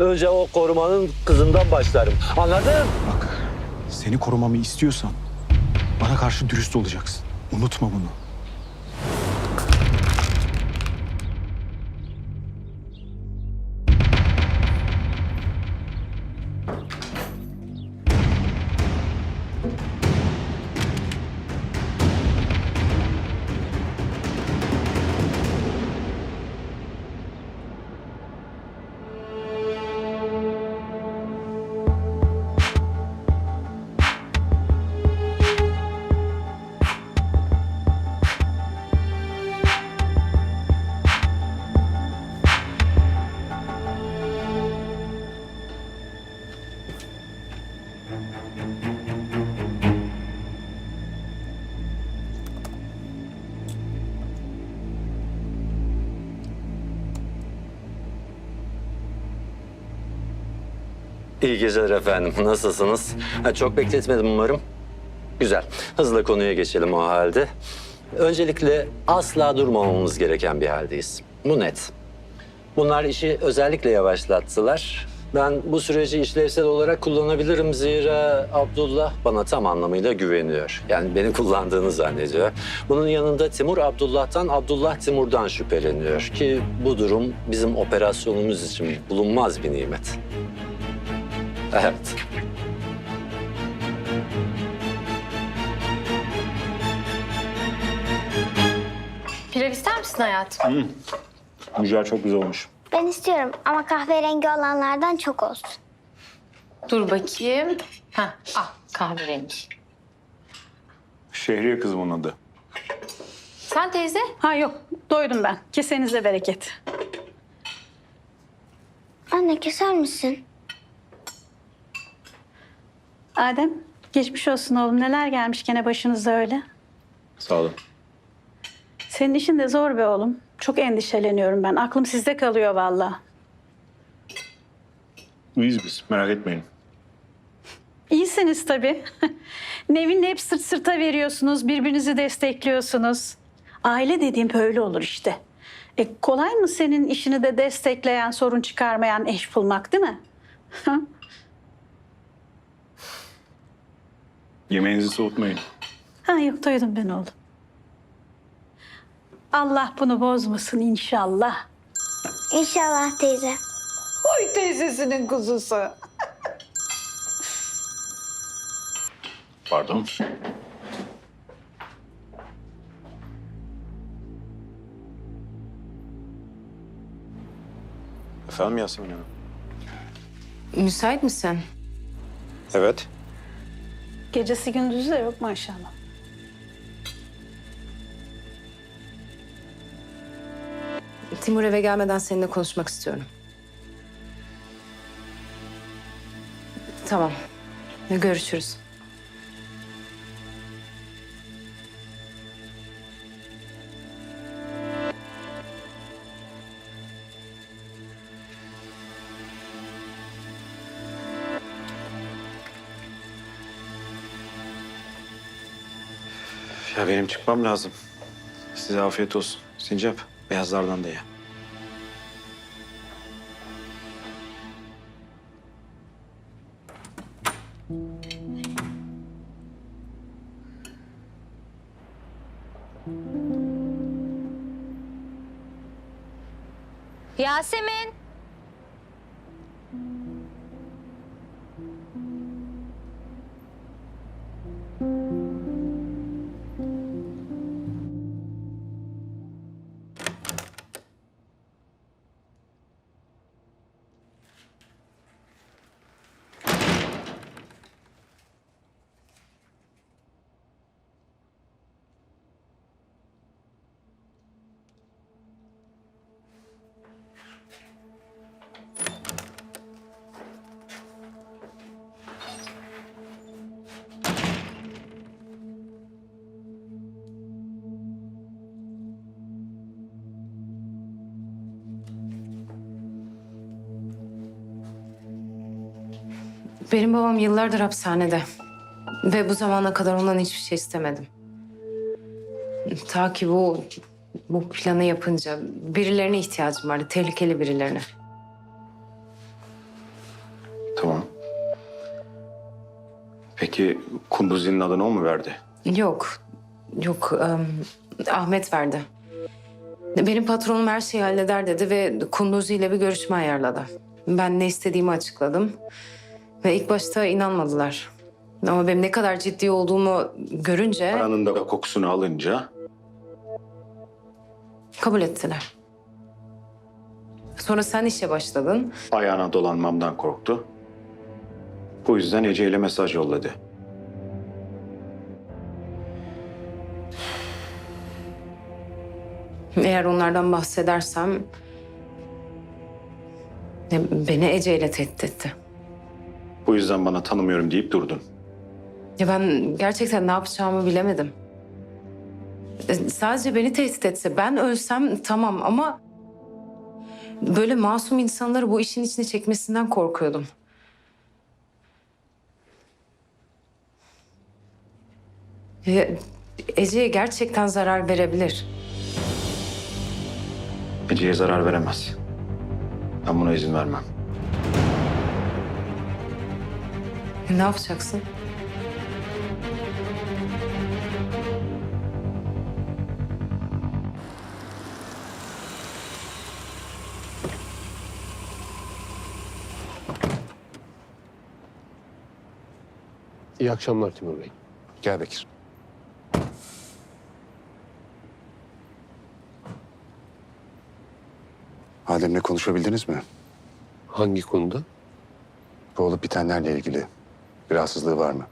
önce o korumanın kızından başlarım. Anladın? Bak, seni korumamı istiyorsan bana karşı dürüst olacaksın. Unutma bunu. İyi geceler efendim. Nasılsınız? Ha, çok bekletmedim umarım. Güzel. Hızla konuya geçelim o halde. Öncelikle asla durmamamız gereken bir haldeyiz. Bu net. Bunlar işi özellikle yavaşlattılar. Ben bu süreci işlevsel olarak kullanabilirim zira Abdullah bana tam anlamıyla güveniyor. Yani beni kullandığını zannediyor. Bunun yanında Timur Abdullah'tan, Abdullah Timur'dan şüpheleniyor ki bu durum bizim operasyonumuz için bulunmaz bir nimet. Evet. Pilav ister misin hayatım? Mücver çok güzel olmuş. Ben istiyorum ama kahverengi olanlardan çok olsun. Dur bakayım. Ha, al kahverengi. Şehriye kızım onun adı. Sen teyze? Ha yok, doydum ben. Kesenize bereket. Anne keser misin? Adem, geçmiş olsun oğlum. Neler gelmiş gene başınıza öyle. Sağ olun. Senin işin de zor be oğlum. Çok endişeleniyorum ben. Aklım sizde kalıyor vallahi. İyiyiz biz merak etmeyin. İyisiniz tabii. Nevin'le hep sırt sırta veriyorsunuz, birbirinizi destekliyorsunuz. Aile dediğim böyle olur işte. E, kolay mı senin işini de destekleyen, sorun çıkarmayan eş bulmak değil mi? Yemeğinizi soğutmayın. Ha yok doydum ben oğlum. Allah bunu bozmasın inşallah. İnşallah teyze. Oy teyzesinin kuzusu. Pardon. Efendim Yasemin Hanım? Müsait misin? Evet. Gecesi gündüzü de yok maşallah. Timur eve gelmeden seninle konuşmak istiyorum. Tamam. Görüşürüz. Ya benim çıkmam lazım. Size afiyet olsun. Sincap, beyazlardan da ye. Yasemin. Benim babam yıllardır hapishanede. Ve bu zamana kadar ondan hiçbir şey istemedim. Ta ki bu bu planı yapınca birilerine ihtiyacım vardı. Tehlikeli birilerine. Tamam. Peki Kunduzi'nin adını o mu verdi? Yok, yok. em, Ahmet verdi. Benim patronum her şeyi halleder dedi ve Kunduzi ile bir görüşme ayarladı. Ben ne istediğimi açıkladım. Ve ilk başta inanmadılar. Ama benim ne kadar ciddi olduğumu görünce Paranın da kokusunu alınca kabul ettiler. Sonra sen işe başladın. ayağına dolanmamdan korktu. Bu yüzden Ece ile mesaj yolladı. Eğer onlardan bahsedersem... e, Beni Ece ile tehdit etti. Bu yüzden bana tanımıyorum deyip durdun. Ya ben gerçekten ne yapacağımı bilemedim. E, Sadece beni tehdit etse ben ölsem tamam ama böyle masum insanları bu işin içine çekmesinden korkuyordum. Ve Ece'ye gerçekten zarar verebilir. Ece'ye zarar veremez. Ben buna izin vermem. E, Ne yapacaksın? İyi akşamlar Timur Bey. Gel Bekir. Adem'le konuşabildiniz mi? Hangi konuda? Bu olup bitenlerle ilgili bir rahatsızlığı var mı?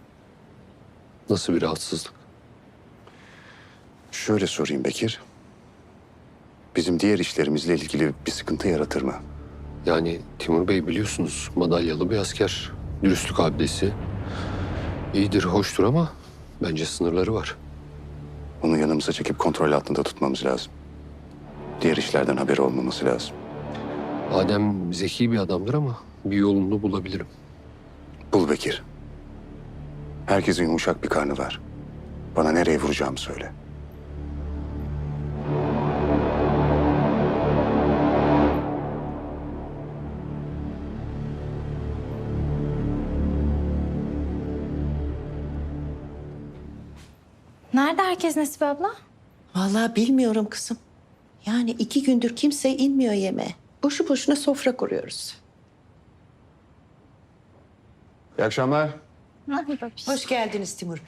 Nasıl bir rahatsızlık? Şöyle sorayım Bekir. Bizim diğer işlerimizle ilgili bir sıkıntı yaratır mı? Yani Timur Bey biliyorsunuz madalyalı bir asker. Dürüstlük abdesi. İyidir, hoştur ama bence sınırları var. Onu yanımıza çekip kontrol altında tutmamız lazım. Diğer işlerden haberi olmaması lazım. Adem zeki bir adamdır ama bir yolunu bulabilirim. Bul Bekir. Herkesin yumuşak bir karnı var. Bana nereye vuracağımı söyle. Nerede herkes Nesibe abla? Vallahi bilmiyorum kızım. Yani iki gündür kimse inmiyor yemeğe. Boşu boşuna sofra kuruyoruz. İyi akşamlar. Hoş geldiniz Timur.